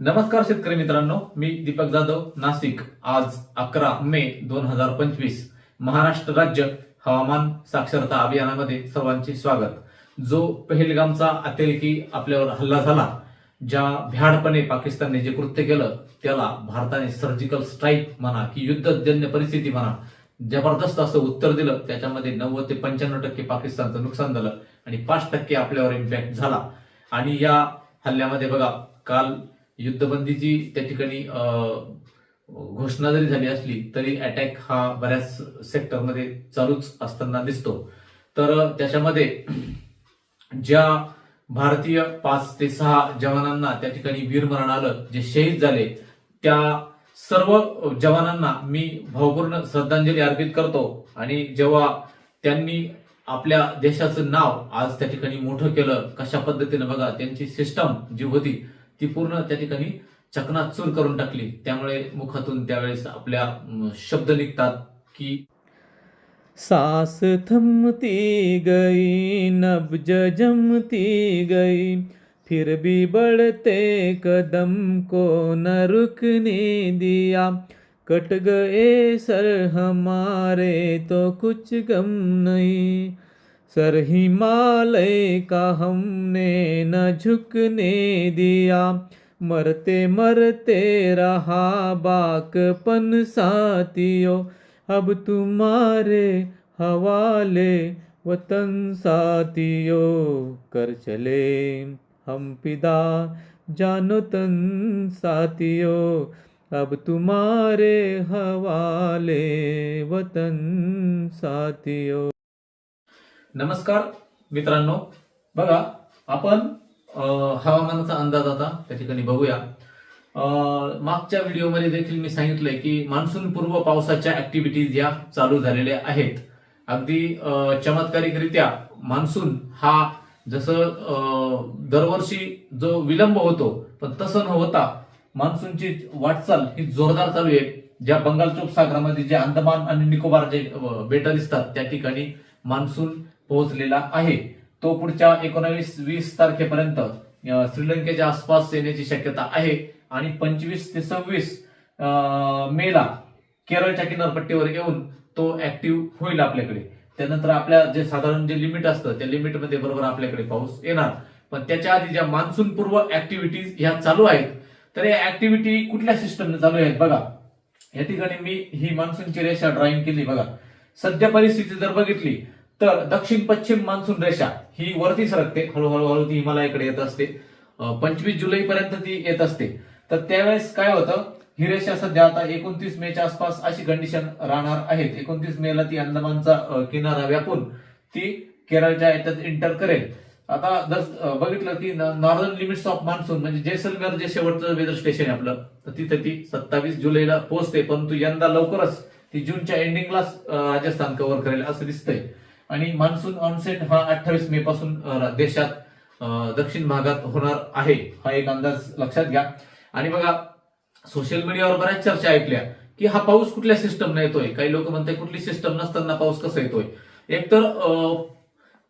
नमस्कार शेतकरी मित्रांनो मी दीपक जाधव नाशिक. आज अकरा मे दोन हजार पंचवीस. महाराष्ट्र राज्य हवामान साक्षरता अभियानामध्ये सर्वांचे स्वागत. जो पहलगामचा अतिरेकी आपल्यावर हल्ला झाला ज्या भ्याडपणे पाकिस्तानने जे कृत्य केलं त्याला भारताने सर्जिकल स्ट्राईक म्हणा की युद्धजन्य परिस्थिती म्हणा जबरदस्त असं उत्तर दिलं त्याच्यामध्ये नव्वद ते पंच्याण्णव टक्के पाकिस्तानचं नुकसान झालं आणि पाच टक्के आपल्यावर इम्पॅक्ट झाला. आणि या हल्ल्यामध्ये बघा काल युद्धबंदीची त्या ठिकाणी घोषणा जरी झाली असली तरी अटॅक हा बऱ्याच सेक्टरमध्ये चालूच असताना दिसतो. तर त्याच्यामध्ये ज्या भारतीय पाच ते सहा जवानांना त्या ठिकाणी वीरमरण आलं जे शहीद झाले त्या सर्व जवानांना मी भावपूर्ण श्रद्धांजली अर्पित करतो. आणि जेव्हा त्यांनी आपल्या देशाचं नाव आज त्या ठिकाणी मोठं केलं कशा पद्धतीनं बघा त्यांची सिस्टम जी होती ती पूर्ण त्या ठिकाणी चकनाचूर करून टाकली. त्यामुळे मुखातून त्यावेळेस आपल्या शब्द निघतात की सास थमती गई नब्ज जमती गई फिर भी बढ़ते कदम को न रुकने दिया। कट गए सर हमारे तो कुछ गम नहीं। सर हिमालय का हमने न झुकने दिया। मरते मरते रहा बाकपन साथियों। अब तुम्हारे हवाले वतन साथियों। कर चले हम पिदा जानो तन साथियों। अब तुम्हारे हवाले वतन साथियों। नमस्कार मित्रांनो. बघा आपण हवामानाचा अंदाज आता त्या ठिकाणी बघूया. मागच्या व्हिडिओमध्ये देखील मी सांगितलंय की मान्सून पूर्व पावसाच्या ऍक्टिव्हिटीज या चालू झालेल्या आहेत. अगदी चमत्कारिकरित्या मान्सून हा जसं दरवर्षी जो विलंब होतो पण तसं न होता मान्सूनची वाटचाल ही जोरदार चालू आहे. ज्या बंगालच्या उपसागरामध्ये जे अंदमान आणि निकोबार जे बेटं दिसतात त्या ठिकाणी मान्सून पोहोचलेला आहे. तो पुढच्या एकोणावीस वीस तारखेपर्यंत श्रीलंकेच्या आसपास येण्याची शक्यता आहे. आणि पंचवीस ते सव्वीस मेला केरळच्या किनारपट्टीवर येऊन तो ऍक्टिव्ह होईल आपल्याकडे. त्यानंतर आपल्या जे साधारण जे लिमिट असतं त्या लिमिटमध्ये बरोबर आपल्याकडे पाऊस येणार. पण त्याच्या आधी ज्या मान्सून पूर्व ऍक्टिव्हिटीज ह्या चालू आहेत तर या ऍक्टिव्हिटी कुठल्या सिस्टमने चालू आहेत बघा. या ठिकाणी मी ही मान्सूनची रेषा ड्रॉइंग केली बघा. सध्या परिस्थिती जर बघितली तर दक्षिण पश्चिम मान्सून रेषा ही वरती सरकते. हळूहळू हळू ती हिमालयाकडे येत असते. पंचवीस जुलै पर्यंत ती येत असते. तर त्यावेळेस काय होतं? ही रेषा सध्या आता एकोणतीस मेच्या आसपास अशी कंडिशन राहणार आहेत. एकोणतीस मेला ती अंदमानचा किनारा व्यापून ती केरळच्या याच्यात इंटर करेल. आता जर बघितलं की नॉर्दर्न लिमिट्स ऑफ मान्सून म्हणजे जैसलमेर जे शेवटचं वेदर स्टेशन आहे आपलं तर तिथे ती सत्तावीस जुलैला पोहोचते. परंतु यंदा लवकरच ती जूनच्या एंडिंगलाच राजस्थान कव्हर करेल असं दिसतंय. आणि मान्सून ऑनसेट हा अठ्ठावीस मे पासून देशात दक्षिण भागात होणार आहे हा एक अंदाज लक्षात घ्या. आणि बघा सोशल मीडियावर बऱ्याच चर्चा ऐकल्या की हा पाऊस कुठल्या सिस्टमने येतोय? काही लोक म्हणतात कुठली सिस्टम नसताना पाऊस कसा येतोय? एकतर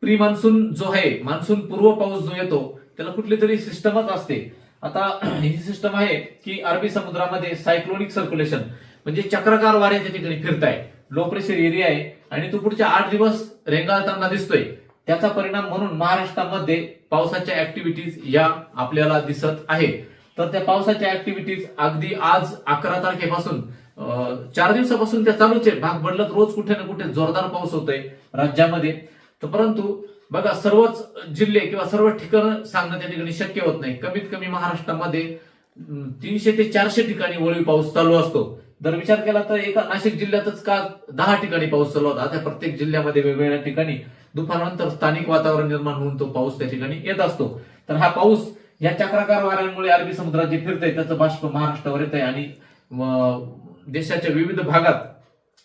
प्री मान्सून जो आहे मान्सून पूर्व पाऊस जो येतो त्याला कुठली तरी सिस्टमच असते. आता ही सिस्टम आहे की अरबी समुद्रामध्ये सायक्लोनिक सर्क्युलेशन म्हणजे चक्रकार वारे त्या ठिकाणी फिरताय. लो प्रेशर एरिया आहे आणि तो पुढच्या आठ दिवस रेंगाळताना दिसतोय. त्याचा परिणाम म्हणून महाराष्ट्रामध्ये पावसाच्या ऍक्टिव्हिटीज या आपल्याला दिसत आहे तर त्या पावसाच्या ऍक्टिव्हिटीज अगदी आज अकरा तारखेपासून चार दिवसापासून त्या चालूच आहे. भाग बदलत रोज कुठे ना कुठे जोरदार पाऊस होतोय राज्यामध्ये. तर परंतु बघा सर्वच जिल्हे किंवा सर्व ठिकाणं सांगणं त्या ठिकाणी शक्य होत नाही. कमीत कमी महाराष्ट्रामध्ये तीनशे ते चारशे ठिकाणी वळवी पाऊस चालू असतो. जर विचार केला तर एका नाशिक जिल्ह्यातच का दहा ठिकाणी पाऊस चालू होता? त्या प्रत्येक जिल्ह्यामध्ये वेगवेगळ्या ठिकाणी दुपारनंतर स्थानिक वातावरण निर्माण होऊन तो पाऊस त्या ठिकाणी येत असतो. तर हा पाऊस या चक्राकार वाऱ्यांमुळे अरबी समुद्रात जे फिरतंय त्याचं बाष्प महाराष्ट्रावर येत आहे आणि अं, देशाच्या विविध भागात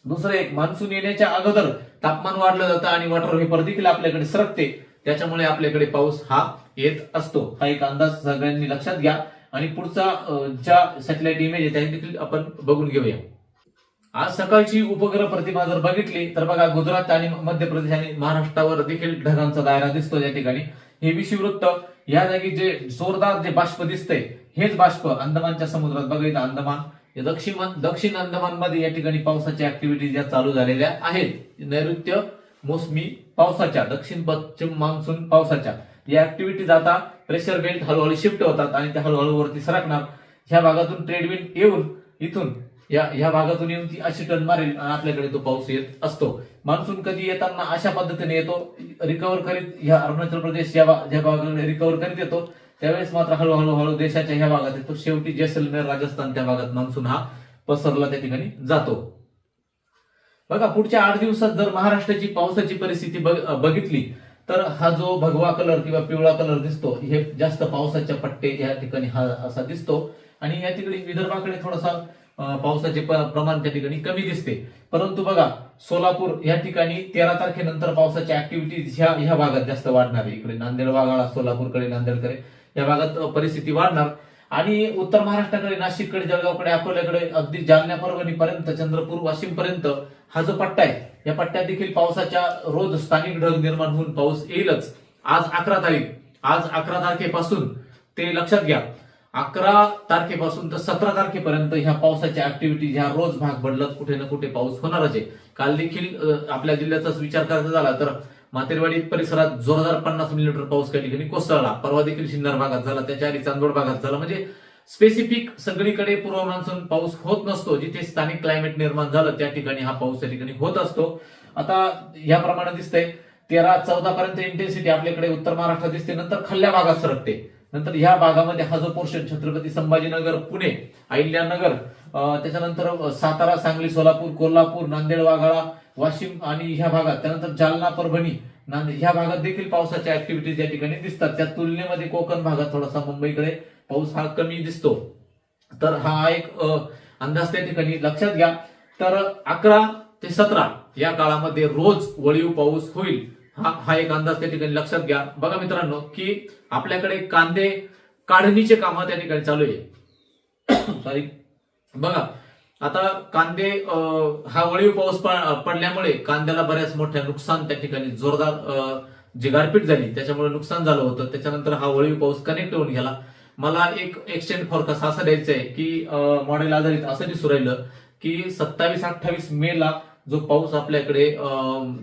दुसरं एक मान्सून येण्याच्या अगोदर तापमान वाढलं जातं आणि वॉटर व्हेपर देखील आपल्याकडे सरकते. त्याच्यामुळे आपल्याकडे पाऊस हा येत असतो. हा एक अंदाज सगळ्यांनी लक्षात घ्या. आणि पुढचा ज्या सॅटेलाइट इमेज आहे त्या देखील आपण बघून घेऊया. आज सकाळची उपग्रह प्रतिमा जर बघितली तर बघा गुजरात आणि मध्य प्रदेश आणि महाराष्ट्रावर देखील ढगांचा दायरा दिसतो या ठिकाणी. हे विषुववृत्त या जागी जे जोरदार जे बाष्प दिसतंय हेच बाष्प अंदमानच्या समुद्रात बघितलं अंदमान. दक्षिण दक्षिण दक्षिण अंदमानमध्ये या ठिकाणी पावसाच्या ऍक्टिव्हिटीज या चालू झालेल्या आहेत. नैऋत्य मोसमी पावसाच्या दक्षिण पश्चिम मान्सून पावसाच्या. या ऍक्टिव्हिटीज आता प्रेशर बेल्ट हळूहळू शिफ्ट होतात आणि त्या हळूहळू वरती सरकणार. ह्या भागातून ट्रेडविंड येऊन इथून या ह्या भागातून येऊन ती अशी टन मारेल आणि आपल्याकडे तो पाऊस येत असतो. मान्सून कधी येताना अशा पद्धतीने येतो. रिकव्हर करीत ह्या अरुणाचल प्रदेश या भा- ज्या भागाकडे रिकव्हर करीत येतो त्यावेळेस मात्र हळूहळू हळू देशाच्या ह्या भागात येतो. शेवटी जैसलमेर राजस्थान त्या भागात मान्सून हा पसरला त्या ठिकाणी जातो. बघा पुढच्या आठ दिवसात जर महाराष्ट्राची पावसाची परिस्थिती बघ- बघितली तर हा जो भगवा कलर किंवा पिवळा कलर दिसतो हे जास्त पावसाच्या पट्टे या ठिकाणी हा असा दिसतो. आणि या ठिकाणी विदर्भाकडे थोडासा पावसाचे प्रमाण त्या ठिकाणी कमी दिसते. परंतु बघा सोलापूर या ठिकाणी तेरा तारखेनंतर पावसाच्या ऍक्टिव्हिटीज ह्या ह्या भागात जास्त वाढणार आहे. इकडे नांदेड वाघाळा सोलापूरकडे नांदेडकडे या भागात परिस्थिती वाढणार. आणि उत्तर महाराष्ट्राकडे नाशिककडे जळगावकडे अकोल्याकडे अगदी जालन्या परभणीपर्यंत चंद्रपूर वाशिम पर्यंत हा जो पट्टा आहे या पट्ट्यात देखील पावसाच्या रोज स्थानिक ढग निर्माण होऊन पाऊस येईलच. आज अकरा तारीख आज अकरा तारखेपासून ते लक्षात घ्या. अकरा तारखेपासून तर सतरा तारखेपर्यंत ह्या पावसाच्या ऍक्टिव्हिटी ह्या रोज भाग बदलत कुठे ना कुठे पाऊस होणारच आहे. काल देखील आपल्या जिल्ह्याचाच विचार करायचा झाला तर मातेरवाडी परिसरात जोरदार पन्नास मिलीमीटर पाऊस काही ठिकाणी कोसळला. परवा देखील सिन्नर भागात झाला त्याच्या आधी चांदोड भागात झाला. म्हणजे स्पेसिफिक सगळीकडे पूर्व मान्सून पाऊस होत नसतो. जिथे स्थानिक क्लायमेट निर्माण झालं त्या ठिकाणी हा पाऊस त्या ठिकाणी होत असतो. आता याप्रमाणे दिसतंय तेरा चौदा पर्यंत इंटेन्सिटी आपल्याकडे उत्तर महाराष्ट्रात दिसते नंतर खाल्ल्या भागात सरकते. नंतर ह्या भागामध्ये हा जो पोर्शन छत्रपती संभाजीनगर पुणे अहिल्यानगर त्याच्यानंतर सातारा सांगली सोलापूर कोल्हापूर नांदेड वाघाळा वाशिम आणि ह्या भागात त्यानंतर जालना परभणी नांदेड ह्या भागात देखील पावसाच्या ऍक्टिव्हिटीज या ठिकाणी दिसतात. त्या तुलनेमध्ये कोकण भागात थोडासा मुंबईकडे पाऊस हा कमी दिसतो. तर हा एक अंदाज त्या ठिकाणी लक्षात घ्या. तर अकरा ते सतरा या काळामध्ये रोज वळीव पाऊस होईल. हा हा एक अंदाज त्या ठिकाणी लक्षात घ्या. बघा मित्रांनो की आपल्याकडे कांदे काढणीचे काम त्या ठिकाणी चालू आहे. सॉरी बघा आता कांदे हा वळीव पाऊस पडल्यामुळे कांद्याला बऱ्याच मोठ्या नुकसान त्या ठिकाणी जोरदार जी गारपीट झाली. त्याच्यामुळे नुकसान झालं होतं. त्याच्यानंतर हा वळीव पाऊस कनेक्ट होऊन गेला. मला एक एक्सटेंड फॉरकास्ट असं द्यायचं आहे की मॉडेल आधारित असं दिसू राहिलं की सत्तावीस अठ्ठावीस मे ला जो पाऊस आपल्याकडे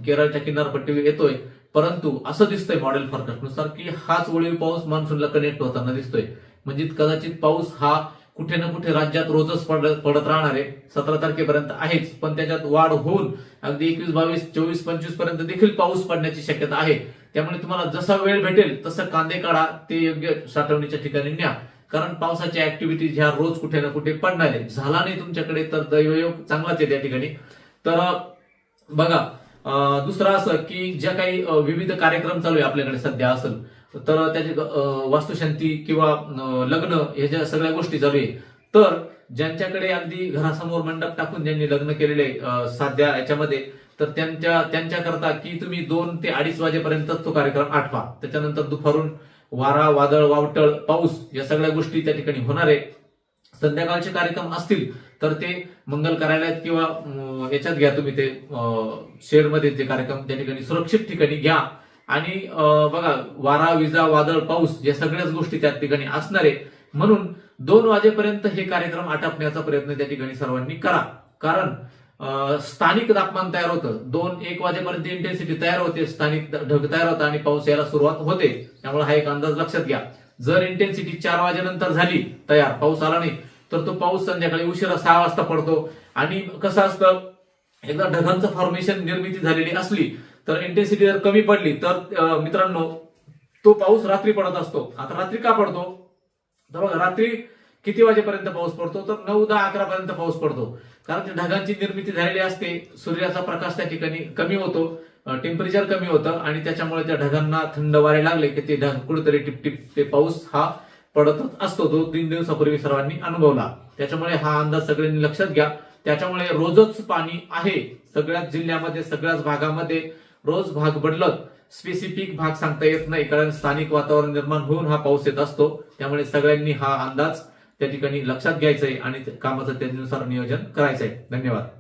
केरळच्या किनारपट्टीवर येतोय परंतु असं दिसतंय मॉडेल फॉरकास्टनुसार की हाच वळीव पाऊस मान्सूनला कनेक्ट होताना दिसतोय. म्हणजे कदाचित पाऊस हा कुठे ना कुठे राज्यात रोजच पडत पडत राहणार आहे. सतरा तारखेपर्यंत आहेच पण त्याच्यात वाढ होऊन अगदी एकवीस बावीस चोवीस पंचवीसपर्यंत देखील पाऊस पडण्याची शक्यता आहे. त्यामुळे तुम्हाला जसा वेळ भेटेल तसं कांदे काढा ते योग्य साठवणीच्या ठिकाणी न्या. कारण पावसाच्या ऍक्टिव्हिटीज ह्या रोज कुठे ना कुठे पडणार आहेत झाला नाही तुमच्याकडे तर दैवयोग चांगलाच आहे त्या ठिकाणी. तर बघा अं, दुसरं असं की ज्या काही विविध कार्यक्रम चालू आहे आपल्याकडे सध्या असेल तर त्याची वास्तुशांती किंवा लग्न लग्न ह्याच्या सगळ्या गोष्टी चालू आहे. तर ज्यांच्याकडे अगदी घरासमोर मंडप टाकून ज्यांनी लग्न केलेले सध्या याच्यामध्ये तर त्यांच्या त्यांच्याकरता की तुम्ही दोन ते अडीच वाजेपर्यंतच तो कार्यक्रम आठवा. त्याच्यानंतर दुपारून वारा वादळ वावटळ पाऊस या सगळ्या गोष्टी त्या ठिकाणी होणार आहे. संध्याकाळचे कार्यक्रम असतील तर ते मंगल कार्यालयात किंवा याच्यात घ्या तुम्ही ते शेडमध्ये ते कार्यक्रम त्या ठिकाणी सुरक्षित ठिकाणी घ्या. आणि बघा वारा विजा वादळ पाऊस या सगळ्याच गोष्टी त्या ठिकाणी असणार आहे. म्हणून दोन वाजेपर्यंत हे कार्यक्रम आटपण्याचा प्रयत्न त्या ठिकाणी सर्वांनी करा. कारण स्थानिक तापमान तयार होतं. दोन एक वाजेपर्यंत इंटेन्सिटी तयार होते. स्थानिक ढग तयार होतं आणि पाऊस यायला सुरुवात होते. त्यामुळे हा एक अंदाज लक्षात घ्या. जर इंटेन्सिटी चार वाजेनंतर झाली तयार पाऊस आला नाही तर तो पाऊस संध्याकाळी उशिरा सहा वाजता पडतो. आणि कसं असतं एकदा ढगांचं फॉर्मेशन निर्मिती झालेली असली तर इंटेन्सिटी जर कमी पडली तर मित्रांनो तो पाऊस रात्री पडत असतो. आता रात्री का पडतो? तर बघा रात्री किती वाजेपर्यंत पाऊस पडतो? तर नऊ दहा अकरा पर्यंत पाऊस पडतो. कारण ढगांची निर्मिती झालेली असते सूर्याचा प्रकाश त्या ठिकाणी कमी होतो टेम्परेचर कमी होतं आणि त्याच्यामुळे त्या ढगांना थंड वारे लागले की ते ढग कुठेतरी टिपटिप ते पाऊस हा पडतच असतो. तो तीन दिवसापूर्वी सर्वांनी अनुभवला. त्याच्यामुळे हा अंदाज सगळ्यांनी लक्षात घ्या. त्याच्यामुळे रोजच पाणी आहे. सगळ्याच जिल्ह्यामध्ये सगळ्याच भागामध्ये रोज भाग बदलत स्पेसिफिक भाग सांगता येत नाही. कारण स्थानिक वातावरण निर्माण होऊन हा पाऊस येत असतो. त्यामुळे सगळ्यांनी हा अंदाज त्या ठिकाणी लक्षात घ्यायचंय आणि कामाचं त्यानुसार नियोजन करायचंय. धन्यवाद.